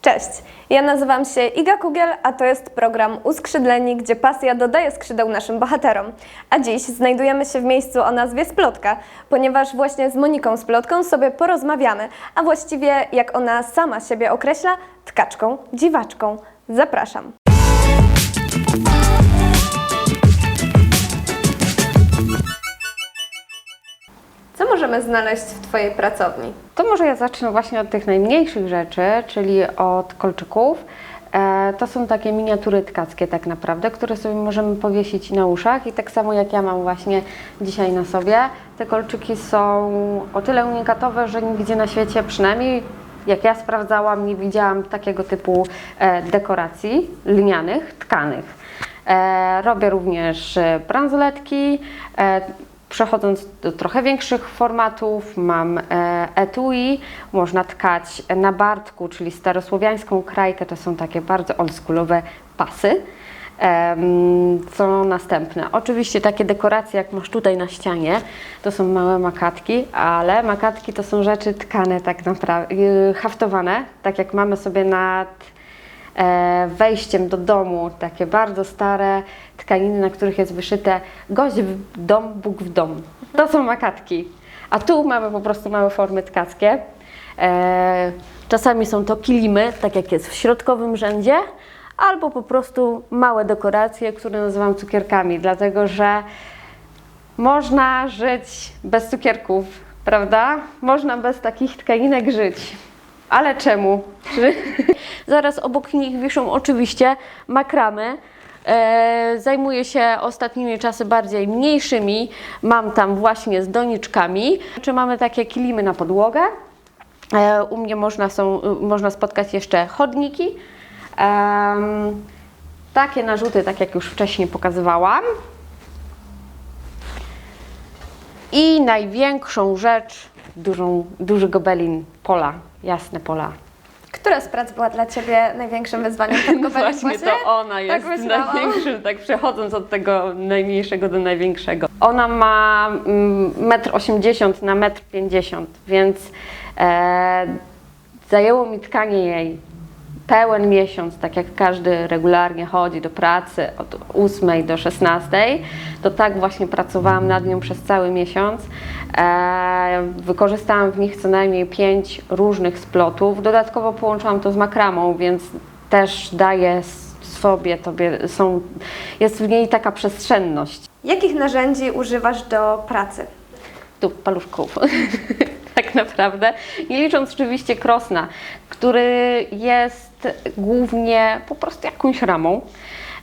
Cześć, ja nazywam się Iga Kugiel, a to jest program Uskrzydleni, gdzie pasja dodaje skrzydeł naszym bohaterom. A dziś znajdujemy się w miejscu o nazwie Splotka, ponieważ właśnie z Moniką Splotką sobie porozmawiamy, a właściwie jak ona sama siebie określa, tkaczką, dziwaczką. Zapraszam. Możemy znaleźć w Twojej pracowni? To może ja zacznę właśnie od tych najmniejszych rzeczy, czyli od kolczyków. E, To są takie miniatury tkackie tak naprawdę, które sobie możemy powiesić na uszach i tak samo jak ja mam właśnie dzisiaj na sobie. Te kolczyki są o tyle unikatowe, że nigdzie na świecie, przynajmniej jak ja sprawdzałam, nie widziałam takiego typu e, dekoracji lnianych, tkanych. E, Robię również bransoletki. E, Przechodząc do trochę większych formatów, mam e, etui, można tkać na bartku, czyli starosłowiańską krajkę, to są takie bardzo oldschoolowe pasy. Co następne? Oczywiście takie dekoracje, jak masz tutaj na ścianie, to są małe makatki, ale makatki to są rzeczy tkane tak naprawdę, haftowane, tak jak mamy sobie nad e, wejściem do domu, takie bardzo stare tkaniny, na których jest wyszyte gość w dom, Bóg w dom. To są makatki. A tu mamy po prostu małe formy tkackie. E, czasami są to kilimy, tak jak jest w środkowym rzędzie, albo po prostu małe dekoracje, które nazywam cukierkami, dlatego że można żyć bez cukierków, prawda? Można bez takich tkaninek żyć. Ale czemu? Zaraz obok nich wiszą oczywiście makramy. E, zajmuję się ostatnimi czasy bardziej mniejszymi. Mam tam właśnie z doniczkami. Czy mamy takie kilimy na podłogę? E, u mnie można, są, można spotkać jeszcze chodniki. Takie narzuty, tak jak już wcześniej pokazywałam. I największą rzecz, dużą, duży gobelin pola, jasne pola. Która z prac była dla Ciebie największym wyzwaniem tego Właśnie to ona jest myślałam. największym, tak przechodząc od tego najmniejszego do największego. Ona ma mm, 1,80 m na 1,50 m, więc e, zajęło mi tkanie jej pełen miesiąc, tak jak każdy regularnie chodzi do pracy od 8 do 16, to tak właśnie pracowałam nad nią przez cały miesiąc. E, wykorzystałam w nich co najmniej 5 różnych splotów. Dodatkowo połączyłam to z makramą, więc też daje sobie, tobie, są, jest w niej taka przestrzenność. Jakich narzędzi używasz do pracy? tu paluszków. tak naprawdę. Nie licząc oczywiście krosna, który jest głównie po prostu jakąś ramą.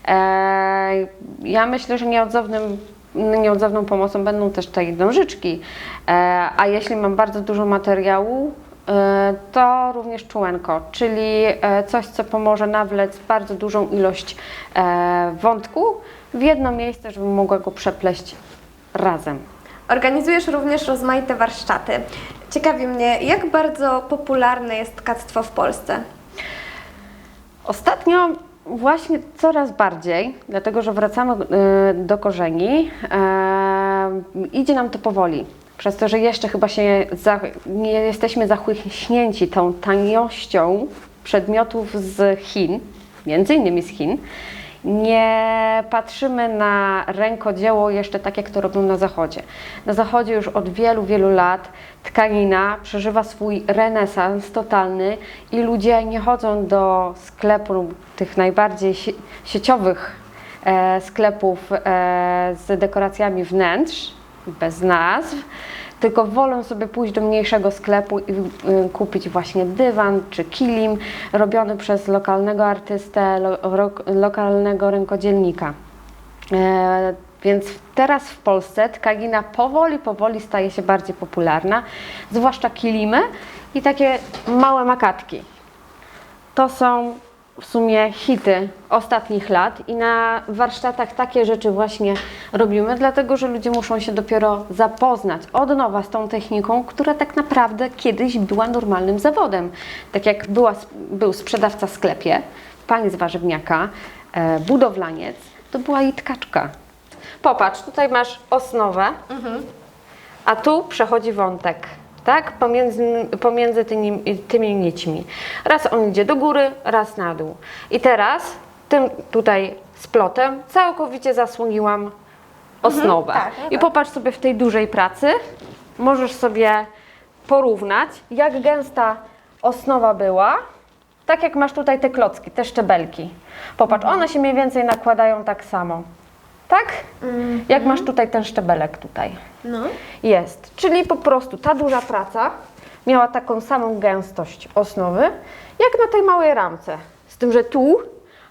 E, ja myślę, że nieodzownym, nieodzowną pomocą będą też te nożyczki. E, a jeśli mam bardzo dużo materiału, e, to również czułenko, czyli coś, co pomoże nawlec bardzo dużą ilość wątku w jedno miejsce, żebym mogła go przepleść razem. Organizujesz również rozmaite warsztaty. Ciekawi mnie, jak bardzo popularne jest tkactwo w Polsce? Ostatnio właśnie coraz bardziej, dlatego że wracamy y, do korzeni, e, idzie nam to powoli. Przez to, że jeszcze chyba się za, nie jesteśmy zachłyśnięci tą taniością przedmiotów z Chin, między innymi z Chin, nie patrzymy na rękodzieło jeszcze tak, jak to robią na Zachodzie. Na Zachodzie już od wielu, wielu lat tkanina przeżywa swój renesans totalny i ludzie nie chodzą do sklepu tych najbardziej sie- sieciowych e, sklepów e, z dekoracjami wnętrz, bez nazw, tylko wolą sobie pójść do mniejszego sklepu i y, kupić właśnie dywan czy kilim robiony przez lokalnego artystę, lo, lokalnego rękodzielnika. E, więc teraz w Polsce tkanina powoli, powoli staje się bardziej popularna, zwłaszcza kilimy i takie małe makatki. To są w sumie hity ostatnich lat i na warsztatach takie rzeczy właśnie robimy, dlatego że ludzie muszą się dopiero zapoznać od nowa z tą techniką, która tak naprawdę kiedyś była normalnym zawodem. Tak jak była, był sprzedawca w sklepie, pani z warzywniaka, e, budowlaniec, to była i tkaczka. Popatrz, tutaj masz osnowę, a tu przechodzi wątek. Tak? Pomiędzy, pomiędzy tymi, tymi nićmi. Raz on idzie do góry, raz na dół. I teraz tym tutaj splotem całkowicie zasłoniłam osnowę. tak, no I tak. popatrz sobie w tej dużej pracy, możesz sobie porównać, jak gęsta osnowa była, tak jak masz tutaj te klocki, te szczebelki. Popatrz, one się mniej więcej nakładają tak samo. Tak? Jak masz tutaj ten szczebelek tutaj. No. Jest. Czyli po prostu ta duża praca miała taką samą gęstość osnowy, jak na tej małej ramce. Z tym, że tu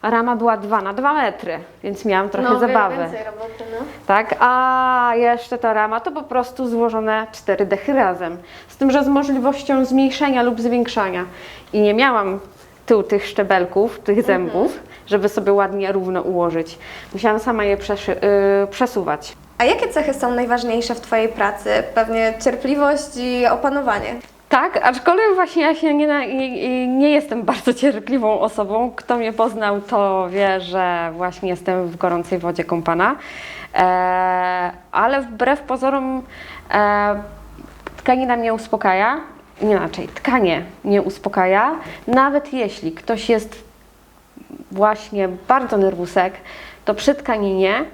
rama była 2 na 2 metry, więc miałam trochę no, zabawy. Więcej roboty, no. Tak, a jeszcze ta rama to po prostu złożone cztery dechy razem. Z tym, że z możliwością zmniejszenia lub zwiększania. I nie miałam tu tych szczebelków, tych zębów, żeby sobie ładnie równo ułożyć. Musiałam sama je przeszy- yy, przesuwać. A jakie cechy są najważniejsze w Twojej pracy? Pewnie cierpliwość i opanowanie. Tak, aczkolwiek właśnie ja się nie, na- nie, nie jestem bardzo cierpliwą osobą. Kto mnie poznał, to wie, że właśnie jestem w gorącej wodzie kąpana. E, ale wbrew pozorom e, tkanina mnie uspokaja. Inaczej, tkanie mnie uspokaja. Nawet jeśli ktoś jest właśnie bardzo nerwusek, to przy tkaninie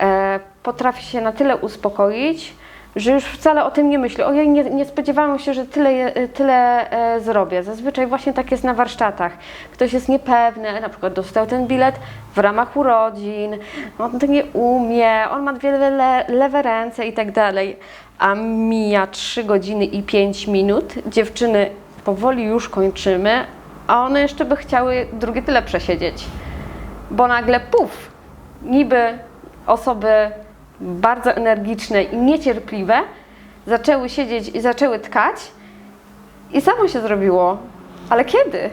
e, potrafi się na tyle uspokoić, że już wcale o tym nie myśli. Ojej, nie, nie spodziewałam się, że tyle, tyle e, zrobię. Zazwyczaj właśnie tak jest na warsztatach. Ktoś jest niepewny, na przykład dostał ten bilet w ramach urodzin, on to nie umie, on ma dwie le, lewe ręce i tak dalej. A mija 3 godziny i 5 minut, dziewczyny powoli już kończymy, a one jeszcze by chciały drugie tyle przesiedzieć bo nagle puf, niby osoby bardzo energiczne i niecierpliwe zaczęły siedzieć i zaczęły tkać i samo się zrobiło. Ale kiedy?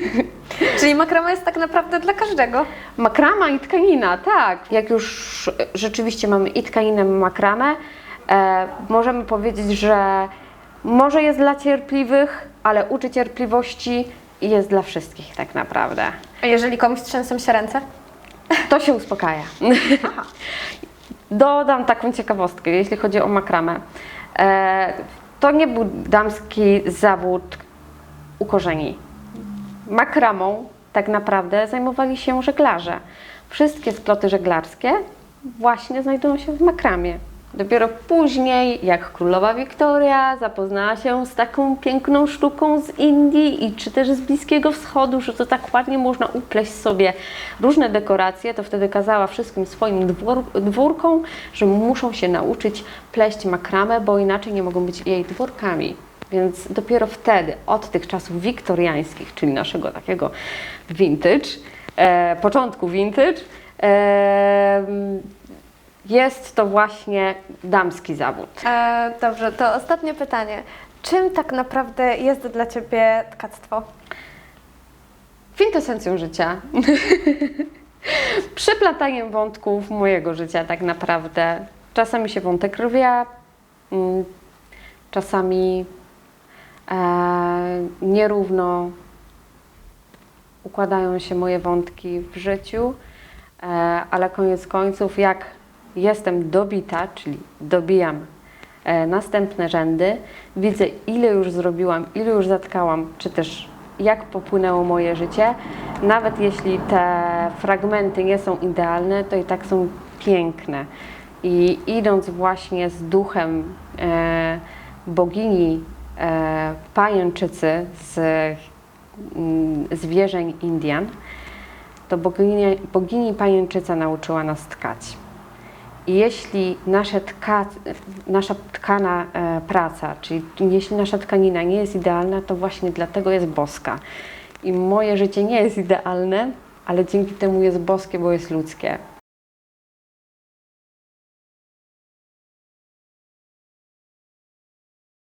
Czyli makrama jest tak naprawdę dla każdego. Makrama i tkanina, tak. Jak już rzeczywiście mamy i tkaninę, i makramę, możemy powiedzieć, że może jest dla cierpliwych, ale uczy cierpliwości i jest dla wszystkich tak naprawdę. A jeżeli komuś trzęsą się ręce? To się uspokaja. Dodam taką ciekawostkę, jeśli chodzi o makramę. E, to nie był damski zawód u korzeni. Makramą tak naprawdę zajmowali się żeglarze. Wszystkie sploty żeglarskie właśnie znajdują się w makramie. Dopiero później, jak królowa Wiktoria zapoznała się z taką piękną sztuką z Indii i czy też z Bliskiego Wschodu, że to tak ładnie można upleść sobie różne dekoracje, to wtedy kazała wszystkim swoim dwór, dwórkom, że muszą się nauczyć pleść makramę, bo inaczej nie mogą być jej dworkami. Więc dopiero wtedy, od tych czasów wiktoriańskich, czyli naszego takiego vintage, e, początku vintage, e, jest to właśnie damski zawód. E, dobrze, to ostatnie pytanie. Czym tak naprawdę jest dla Ciebie tkactwo? Kwintesencją życia. Przeplataniem wątków mojego życia tak naprawdę. Czasami się wątek rwie, mm, czasami e, nierówno układają się moje wątki w życiu, e, ale koniec końców, jak jestem dobita, czyli dobijam e, następne rzędy, widzę ile już zrobiłam, ile już zatkałam, czy też jak popłynęło moje życie. Nawet jeśli te fragmenty nie są idealne, to i tak są piękne. I idąc właśnie z duchem e, bogini e, pajęczycy z mm, zwierzeń Indian, to bogini, bogini pajęczyca nauczyła nas tkać. Jeśli nasza, tka, nasza tkana e, praca, czyli jeśli nasza tkanina nie jest idealna, to właśnie dlatego jest boska. I moje życie nie jest idealne, ale dzięki temu jest boskie, bo jest ludzkie.